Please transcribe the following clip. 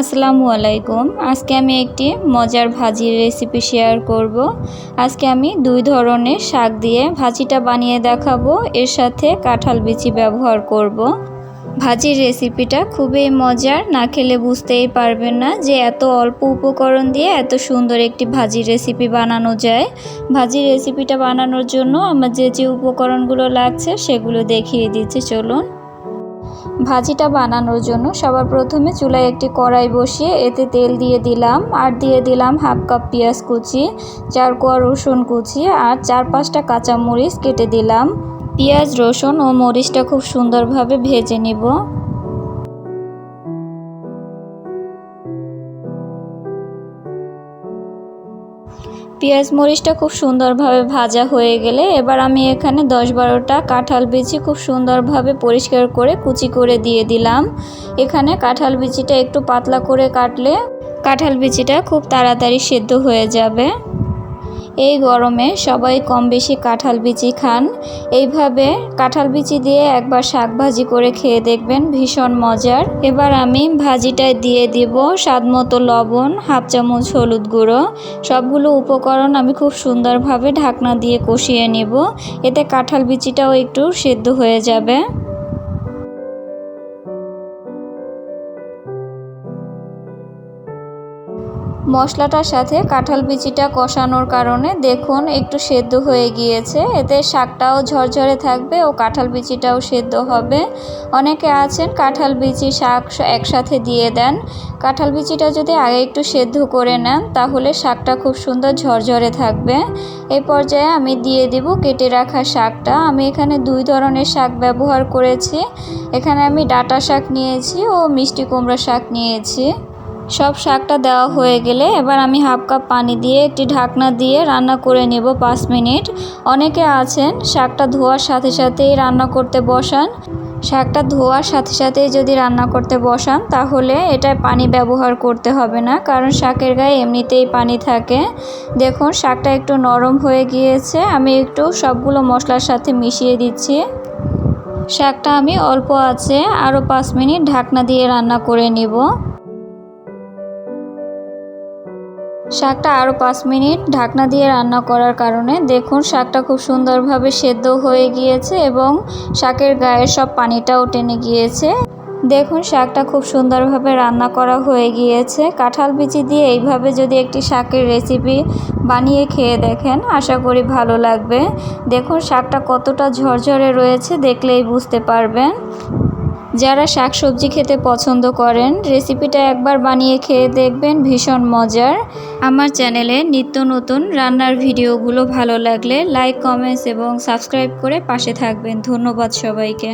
আসসালামু আলাইকুম। আজকে আমি একটি মজার ভাজির রেসিপি শেয়ার করব। আজকে আমি দুই ধরনের শাক দিয়ে ভাজিটা বানিয়ে দেখাবো। এর সাথে কাঁঠাল বিচি ব্যবহার করব। ভাজির রেসিপিটা খুবই মজার, না খেলে বুঝতেই পারবেন না যে এত অল্প উপকরণ দিয়ে এত সুন্দর একটি ভাজির রেসিপি বানানো যায়। ভাজির রেসিপিটা বানানোর জন্য আমার যে যে উপকরণগুলো লাগছে সেগুলো দেখিয়ে দিচ্ছি, চলুন। ভাজিটা বানানোর জন্য সবার প্রথমে চুলায় একটি কড়াই বসিয়ে এতে তেল দিয়ে দিলাম আর দিয়ে দিলাম হাফ কাপ পেঁয়াজ কুচি, চার কোয়া রসুন কুচি আর চার পাঁচটা কাঁচামরিচ কেটে দিলাম। পেঁয়াজ, রসুন ও মরিচটা খুব সুন্দরভাবে ভেজে নিব। পেঁয়াজ মরিচটা খুব সুন্দরভাবে ভাজা হয়ে গেলে এবার আমি এখানে দশ বারোটা কাঁঠাল বিচি খুব সুন্দরভাবে পরিষ্কার করে কুচি করে দিয়ে দিলাম। এখানে কাঁঠাল বিচিটা একটু পাতলা করে কাটলে কাঁঠাল বিচিটা খুব তাড়াতাড়ি সেদ্ধ হয়ে যাবে। এই গরমে সবাই কম বেশি কাঁঠাল বিচি খান। এইভাবে কাঁঠাল বিচি দিয়ে একবার শাক ভাজি করে খেয়ে দেখবেন, ভীষণ মজার। এবার আমি ভাজিটায় দিয়ে দিব স্বাদ মতো লবণ, হাফ চামচ হলুদ গুঁড়ো। সবগুলো উপকরণ আমি খুব সুন্দরভাবে ঢাকনা দিয়ে কষিয়ে নেব। এতে কাঁঠাল বিচিটাও একটু সেদ্ধ হয়ে যাবে। মশলাটার সাথে কাঁঠাল বিচিটা কষানোর কারণে দেখুন একটু সেদ্ধ হয়ে গিয়েছে। এতে শাকটাও ঝরঝরে থাকবে ও কাঁঠাল বিচিটাও সেদ্ধ হবে। অনেকে আছেন কাঁঠাল বিচি, শাক একসাথে দিয়ে দেন। কাঁঠাল বিচিটা যদি আগে একটু সেদ্ধ করে নেন, তাহলে শাকটা খুব সুন্দর ঝরঝরে থাকবে। এই পর্যায়ে আমি দিয়ে দিব কেটে রাখা শাকটা। আমি এখানে দুই ধরনের শাক ব্যবহার করেছি। এখানে আমি ডাটা শাক নিয়েছি ও মিষ্টি কুমড়া শাক নিয়েছি। সব শাকটা দেওয়া হয়ে গেলে এবার আমি হাফ কাপ পানি দিয়ে একটি ঢাকনা দিয়ে রান্না করে নেব পাঁচ মিনিট। অনেকে আছেন শাকটা ধোয়ার সাথে সাথেই রান্না করতে বসান। শাকটা ধোয়ার সাথে সাথেই যদি রান্না করতে বসান, তাহলে এটায় পানি ব্যবহার করতে হবে না, কারণ শাকের গায়ে এমনিতেই পানি থাকে। দেখুন, শাকটা একটু নরম হয়ে গিয়েছে। আমি একটু সবগুলো মশলার সাথে মিশিয়ে দিচ্ছি। শাকটা আমি অল্প আছে, আরও পাঁচ মিনিট ঢাকনা দিয়ে রান্না করে নিব। শাকটা আরও পাঁচ মিনিট ঢাকনা দিয়ে রান্না করার কারণে দেখুন শাকটা খুব সুন্দরভাবে সেদ্ধ হয়ে গিয়েছে এবং শাকের গায়ের সব পানিটাও টেনে গিয়েছে। দেখুন শাকটা খুব সুন্দরভাবে রান্না করা হয়ে গিয়েছে। কাঁঠাল বিচি দিয়ে এইভাবে যদি একটি শাকের রেসিপি বানিয়ে খেয়ে দেখেন, আশা করি ভালো লাগবে। দেখুন শাকটা কতটা ঝরঝরে রয়েছে, দেখলেই বুঝতে পারবেন। যারা শাক সবজি খেতে পছন্দ করেন রেসিপিটা একবার বানিয়ে খেয়ে দেখবেন ভীষণ মজার। আমার চ্যানেলে নিত্য নতুন রান্নার ভিডিওগুলো ভালো লাগলে লাইক কমেন্টস এবং সাবস্ক্রাইব করে পাশে থাকবেন। ধন্যবাদ সবাইকে।